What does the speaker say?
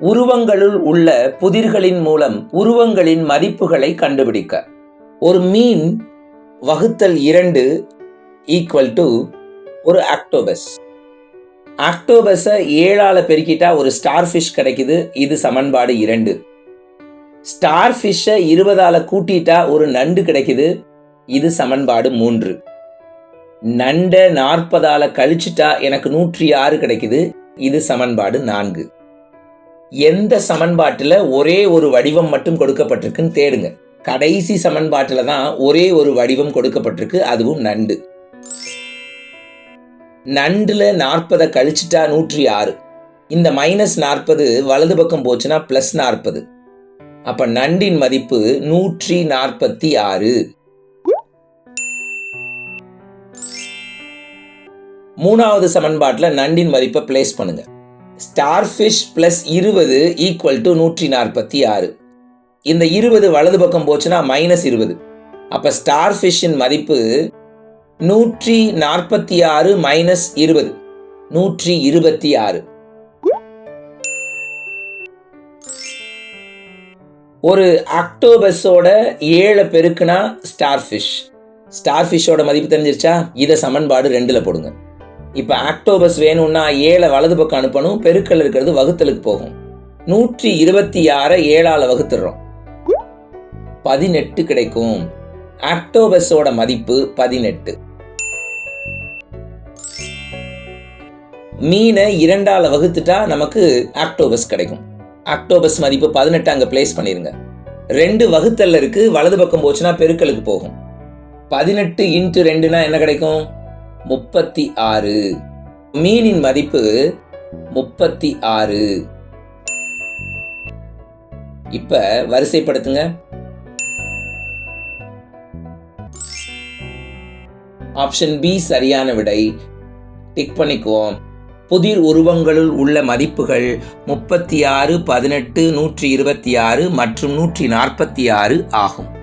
உருவங்களுள் உள்ள புதிர்களின் மூலம் உருவங்களின் மதிப்புகளை கண்டுபிடிக்க. ஒரு மீன் வகுத்தல் இரண்டு ஈக்குவல் டு ஒரு ஆக்டோபஸ் ஆக்டோபஸை ஏழால பெருக்கிட்டா ஒரு ஸ்டார் ஃபிஷ் கிடைக்குது இது சமன்பாடு இரண்டு. ஸ்டார் ஃபிஷ்ஷை இருபதால கூட்டிட்டா ஒரு நண்டு கிடைக்குது இது சமன்பாடு மூன்று. நண்டை நாற்பதால கழிச்சிட்டா எனக்கு நூற்றி ஆறு கிடைக்குது இது சமன்பாடு நான்கு. எந்த சமன்பாட்டில் ஒரே ஒரு வடிவம் மட்டும் கொடுக்கப்பட்டிருக்குன்னு தேடுங்க. கடைசி சமன்பாட்டில் தான் ஒரே ஒரு வடிவம் கொடுக்கப்பட்டிருக்கு அதுவும் நண்டு. நண்டுல நாற்பதை கழிச்சிட்டா நூற்றி ஆறு. இந்த மைனஸ் நாற்பது வலது பக்கம் போச்சுன்னா பிளஸ் நாற்பது. அப்ப நண்டின் மதிப்பு நூற்றி நாற்பத்தி ஆறு. மூணாவது சமன்பாட்டில் நண்டின் மதிப்பை பிளேஸ் பண்ணுங்க. ஸ்டார் ஃபிஷ் பிளஸ் இருபது ஈக்குவல் டு நூற்றி நாற்பத்தி ஆறு. இந்த இருபது வலது பக்கம் போச்சுன்னா மைனஸ் இருபது. அப்போ ஸ்டார் ஃபிஷ்ஷின் மதிப்பு நூற்றி நாற்பத்தி ஆறு மைனஸ் இருபது. நூற்றி இருபத்தி ஆறு. ஒரு ஆக்டோபஸோட ஏழை பெருக்குனா ஸ்டார் ஃபிஷ் ஸ்டார் மதிப்பு தெரிஞ்சிருச்சா? இதை சமன்பாடு ரெண்டில் போடுங்க. இப்போ ஆக்டோபஸ் வேணும்னா ஏழை வலது பக்கம் அனுப்பணும் பெருக்கல் இருக்கிறது வகுத்தலுக்கு போகும். நூற்றி இருபத்தி ஆறை ஏழால வகுத்துடுறோம் பதினெட்டு கிடைக்கும். ஆக்டோபஸோட மதிப்பு பதினெட்டு. மீனை இரண்டால வகுத்துட்டா நமக்கு ஆக்டோபஸ் கிடைக்கும். ஆக்டோபஸ் மதிப்பு பதினெட்டு அங்கே பிளேஸ் பண்ணிருங்க. ரெண்டு வகுத்தல்ல இருக்கு வலது பக்கம் போச்சுன்னா பெருக்கலுக்கு போகும். பதினெட்டு இன்ட்டு ரெண்டுனா என்ன கிடைக்கும்? முப்பத்தி ஆறு. மீனின் மதிப்பு முப்பத்தி ஆறு. இப்ப வரிசைப்படுத்துங்க. ஆப்ஷன் பி சரியான விடை. டிக் பண்ணிக்குவோம். புதிர் உருவங்களுள் உள்ள மதிப்புகள் முப்பத்தி ஆறு பதினெட்டு நூற்றி இருபத்தி ஆறு மற்றும் நூற்றி நாற்பத்தி ஆறு ஆகும்.